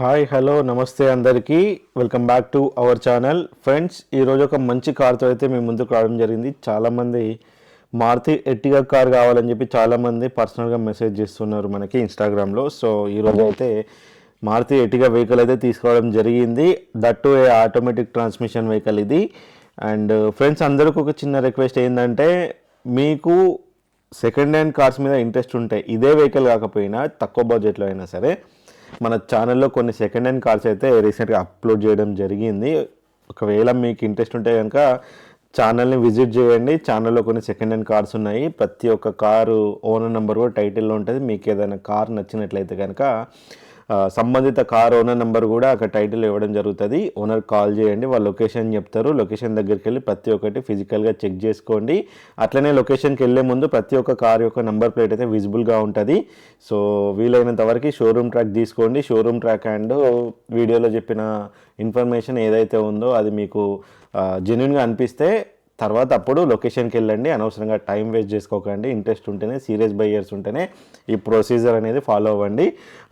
Hi hello నమస్తే అందరికీ. Welcome back to our channel. Friends ఈరోజు ఒక మంచి కార్తో అయితే మేము ముందుకు రావడం జరిగింది. చాలామంది మారుతి ఎట్టిగా కార్ కావాలని చెప్పి చాలామంది పర్సనల్గా మెసేజ్ చేస్తున్నారు మనకి ఇన్స్టాగ్రామ్లో సో ఈరోజు అయితే మారుతి ఎట్టిగా వెహికల్ అయితే తీసుకోవడం జరిగింది. That a automatic transmission vehicle ఇది. అండ్ ఫ్రెండ్స్ అందరికీ ఒక చిన్న రిక్వెస్ట్ ఏంటంటే మీకు సెకండ్ హ్యాండ్ కార్స్ మీద ఇంట్రెస్ట్ ఉంటే ఇదే వెహికల్ కాకపోయినా తక్కువ బడ్జెట్లో అయినా సరే మన ఛానల్లో కొన్ని సెకండ్ హ్యాండ్ కార్స్ అయితే రీసెంట్గా అప్లోడ్ చేయడం జరిగింది. ఒకవేళ మీకు ఇంట్రెస్ట్ ఉంటే కనుక ఛానల్ని విజిట్ చేయండి. ఛానల్లో కొన్ని సెకండ్ హ్యాండ్ కార్స్ ఉన్నాయి. ప్రతి ఒక్క కారు ఓనర్ నెంబర్ కూడా టైటిల్లో ఉంటుంది. మీకు ఏదైనా కార్ నచ్చినట్లయితే కనుక సంబంధిత కార్ ఓనర్ నెంబర్ కూడా అక్కడ టైటిల్ ఇవ్వడం జరుగుతుంది. ఓనర్ కాల్ చేయండి వాళ్ళ లొకేషన్ చెప్తారు. లొకేషన్ దగ్గరికి వెళ్ళి ప్రతి ఒక్కటి ఫిజికల్గా చెక్ చేసుకోండి. అట్లనే లొకేషన్కి వెళ్ళే ముందు ప్రతి ఒక్క కార్ యొక్క నెంబర్ ప్లేట్ అయితే విజిబుల్గా ఉంటుంది. సో వీలైనంత వరకు షోరూమ్ ట్రాక్ తీసుకోండి. షోరూమ్ ట్రాక్ అండ్ వీడియోలో చెప్పిన ఇన్ఫర్మేషన్ ఏదైతే ఉందో అది మీకు జెన్యున్గా అనిపిస్తే తర్వాత అప్పుడు లొకేషన్కి వెళ్ళండి అనవసరంగా టైం వేస్ట్ చేసుకోకండి ఇంట్రెస్ట్ ఉంటేనే సీరియస్ బయ్యర్స్ ఉంటేనే ఈ ప్రొసీజర్ అనేది ఫాలో అవ్వండి.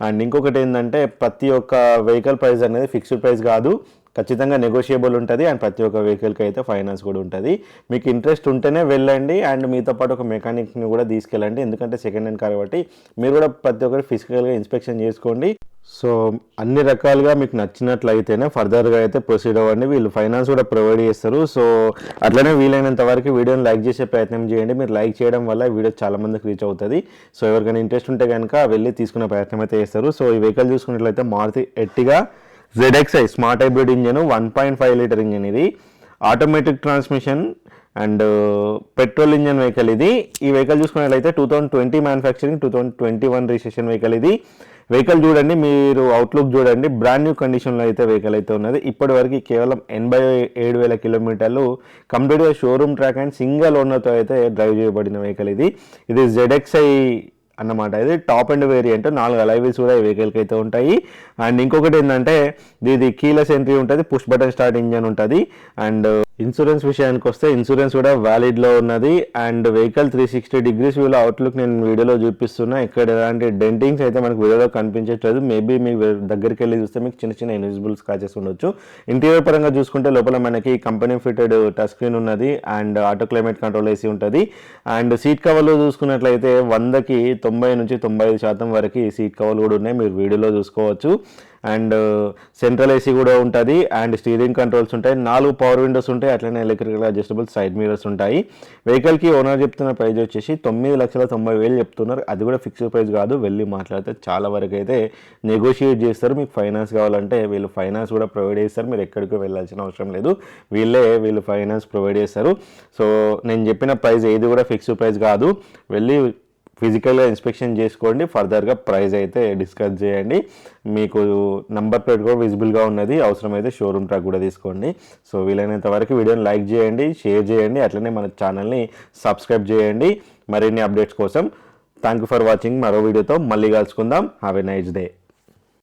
అండ్ ఇంకొకటి ఏంటంటే ప్రతి ఒక్క వెహికల్ ప్రైస్ అనేది ఫిక్స్డ్ ప్రైస్ కాదు ఖచ్చితంగా నెగోషియబుల్ ఉంటుంది అండ్ ప్రతి ఒక్క వెహికల్కి అయితే ఫైనాన్స్ కూడా ఉంటుంది. మీకు ఇంట్రెస్ట్ ఉంటేనే వెళ్ళండి అండ్ మీతో పాటు ఒక మెకానిక్ని కూడా తీసుకెళ్ళండి. ఎందుకంటే సెకండ్ హ్యాండ్ కార్ కాబట్టి మీరు కూడా ప్రతి ఒక్కరి ఫిజికల్గా ఇన్స్పెక్షన్ చేసుకోండి. సో అన్ని రకాలుగా మీకు నచ్చినట్లయితేనే ఫర్దర్గా అయితే ప్రొసీడ్ అవ్వండి. వీళ్ళు ఫైనాన్స్ కూడా ప్రొవైడ్ చేస్తారు. సో అట్లనే వీలైనంత వరకు వీడియోని లైక్ చేసే ప్రయత్నం చేయండి. మీరు లైక్ చేయడం వల్ల వీడియో చాలా మందికి రీచ్ అవుతుంది. సో ఎవరికైనా ఇంట్రెస్ట్ ఉంటే కనుక వెళ్ళి తీసుకునే ప్రయత్నం అయితే చేస్తారు. సో ఈ వెహికల్ చూసుకున్నట్లయితే Maruti Ertiga ZXI smart hybrid engine one point five litre engine ఇది. Automatic transmission and petrol engine vehicle ఇది. ఈ వెహికల్ చూసుకున్నట్లయితే two thousand twenty manufacturing two thousand twenty one registration vehicle ఇది. వెహికల్ చూడండి మీరు outlook చూడండి. Brand new కండిషన్లో అయితే వెహికల్ అయితే ఉన్నది. ఇప్పటివరకు కేవలం ఎనభై ఏడు వేల కిలోమీటర్లు కంప్లీట్గా షోరూమ్ ట్రాక్ అండ్ సింగిల్ ఓనర్తో అయితే డ్రైవ్ చేయబడిన వెహికల్ ఇది. ఇది జెడ్ఎక్స్ఐ అన్నమాట. ఇది టాప్ అండ్ వేరియంట్ నాలుగు అలైవీస్ కూడా ఈ వెహికల్కి అయితే ఉంటాయి. అండ్ ఇంకొకటి ఏంటంటే ఇది కీలెస్ ఎంట్రీ ఉంటుంది. పుష్ బటన్ స్టార్ట్ ఇంజన్ ఉంటుంది. అండ్ ఇన్సూరెన్స్ విషయానికి వస్తే ఇన్సూరెన్స్ కూడా వ్యాలిడ్లో ఉన్నది. And vehicle three sixty degrees వ్యూలో అవుట్లుక్ నేను వీడియోలో చూపిస్తున్నా. ఇక్కడ ఎలాంటి డెంటింగ్స్ అయితే మనకు వీడియోలో కనిపించట్లేదు. మేబీ మీ దగ్గరికి వెళ్ళి చూస్తే మీకు చిన్న చిన్న ఇన్విజిబుల్ స్క్రాచెస్ ఉండొచ్చు. ఇంటీరియర్ పరంగా చూసుకుంటే లోపల మనకి కంపెనీ ఫిటెడ్ టచ్ స్క్రీన్ ఉన్నది. And auto climate control AC ఉంటుంది. అండ్ సీట్ కవర్లు చూసుకున్నట్లయితే వందకి తొంభై నుంచి తొంభై ఐదు శాతం వరకు సీట్ కవర్లు కూడా ఉన్నాయి. మీరు వీడియోలో చూసుకోవచ్చు. అండ్ సెంట్రల్ ఏసీ కూడా ఉంటుంది అండ్ స్టీరింగ్ కంట్రోల్స్ ఉంటాయి. నాలుగు పవర్ విండోస్ ఉంటాయి. అట్లనే ఎలక్ట్రికల్ అడ్జస్టబుల్ సైడ్ మిరర్స్ ఉంటాయి. వెహికల్కి ఓనర్ చెప్తున్న ప్రైస్ వచ్చేసి తొమ్మిది లక్షల తొంభై వేలు చెప్తున్నారు. అది కూడా ఫిక్స్డ్ ప్రైస్ కాదు. వెళ్ళి మాట్లాడితే చాలా వరకు అయితే నెగోషియేట్ చేస్తారు. మీకు ఫైనాన్స్ కావాలంటే వీళ్ళు ఫైనాన్స్ కూడా ప్రొవైడ్ చేస్తారు. మీరు ఎక్కడికి వెళ్ళాల్సిన అవసరం లేదు. వీళ్ళే వీళ్ళు ఫైనాన్స్ ప్రొవైడ్ చేస్తారు. సో నేను చెప్పిన ప్రైస్ ఏది కూడా ఫిక్స్డ్ ప్రైస్ కాదు. వెళ్ళి ఫిజికల్గా ఇన్స్పెక్షన్ చేసుకోండి. ఫర్దర్గా ప్రైస్ అయితే డిస్కస్ చేయండి. మీకు నంబర్ ప్లేట్ కూడా విజిబుల్గా ఉన్నది. అవసరమైతే షోరూమ్ ట్రాక్ కూడా తీసుకోండి. సో వీలైనంత వరకు వీడియోని లైక్ చేయండి షేర్ చేయండి అట్లనే మన ఛానల్ని సబ్స్క్రైబ్ చేయండి. మరిన్ని అప్డేట్స్ కోసం థ్యాంక్ యూ ఫర్ వాచింగ్ మరో వీడియోతో మళ్ళీ కలుసుకుందాం. Have a nice day